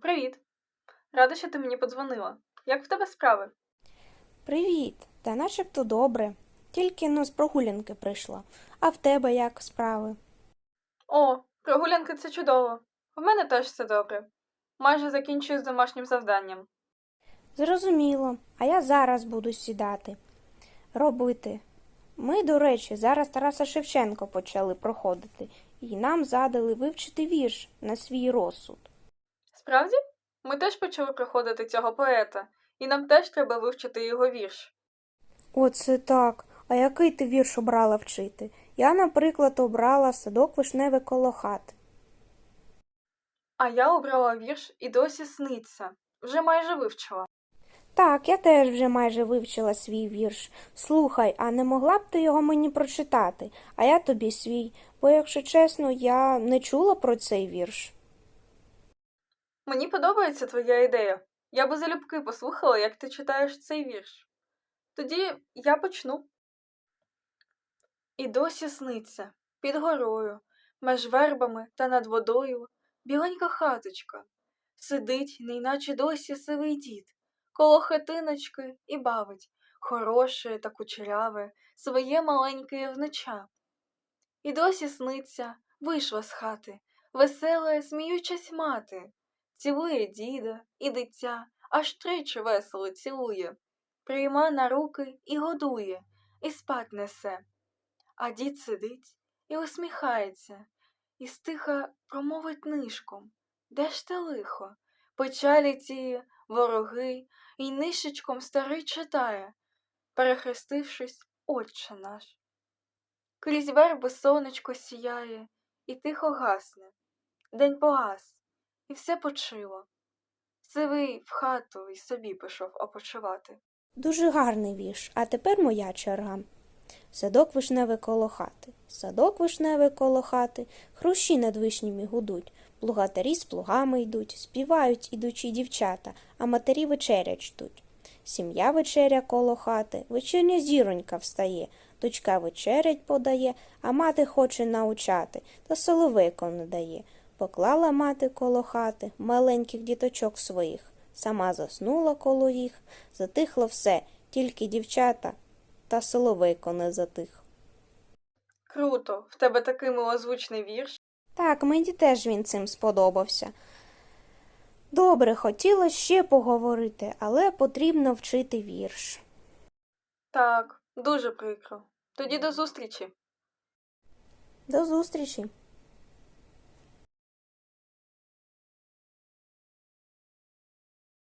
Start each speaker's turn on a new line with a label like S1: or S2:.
S1: Привіт. Рада, що ти мені подзвонила. Як в тебе справи?
S2: Привіт, та начебто добре. Тільки но з прогулянки прийшла. А в тебе як справи?
S1: О, прогулянки це чудово. В мене теж все добре. Майже закінчую з домашнім завданням.
S2: Зрозуміло, а я зараз буду сідати. Робити. Ми, до речі, зараз Тараса Шевченко почали проходити, і нам задали вивчити вірш на свій розсуд.
S1: Справді? Ми теж почали проходити цього поета, і нам теж треба вивчити його вірш.
S2: Оце так. А який ти вірш обрала вчити? Я, наприклад, обрала садок вишневе коло хати.
S1: А я обрала вірш і досі сниться. Вже майже вивчила.
S2: Так, я теж вже майже вивчила свій вірш. Слухай, а не могла б ти його мені прочитати, а я тобі свій, бо, якщо чесно, я не чула про цей вірш.
S1: Мені подобається твоя ідея. Я би залюбки послухала, як ти читаєш цей вірш. Тоді я почну. І досі сниться під горою, меж вербами та над водою, біленька хаточка. Сидить, неначе досі сивий дід, коло хатиночки і бавить хороше та кучеряве своє маленьке внуча. І досі сниться, вийшла з хати, весела, сміючась мати, цілує діда і дитя, аж тричі весело цілує, прийма на руки і годує, і спать несе. А дід сидить і усміхається, і стиха промовить нишком. Де ж те лихо? Печалі ті, вороги, і нишечком старий читає, перехрестившись, Отче наш. Крізь верби сонечко сіяє, і тихо гасне. День погас, і все почило. Сивий в хату і собі пішов опочивати.
S2: Дуже гарний вірш, а тепер моя черга. Садок вишневе коло хати, садок вишневе коло хати, хрущі над вишнями гудуть, плугатарі з плугами йдуть, співають ідучі дівчата, а матері вечерять ждуть. Сім'я вечеря коло хати, вечірня зіронька встає, дочка вечерять подає, а мати хоче научати, та соловейко не дає. Поклала мати коло хати маленьких діточок своїх, сама заснула коло їх, затихло все, тільки дівчата, та соловейко не затих.
S1: Круто, в тебе такий милозвучний вірш.
S2: Так, мені теж він цим сподобався. Добре, хотілося ще поговорити, але потрібно вчити вірш.
S1: Так, дуже прикро. Тоді до зустрічі.
S2: До зустрічі!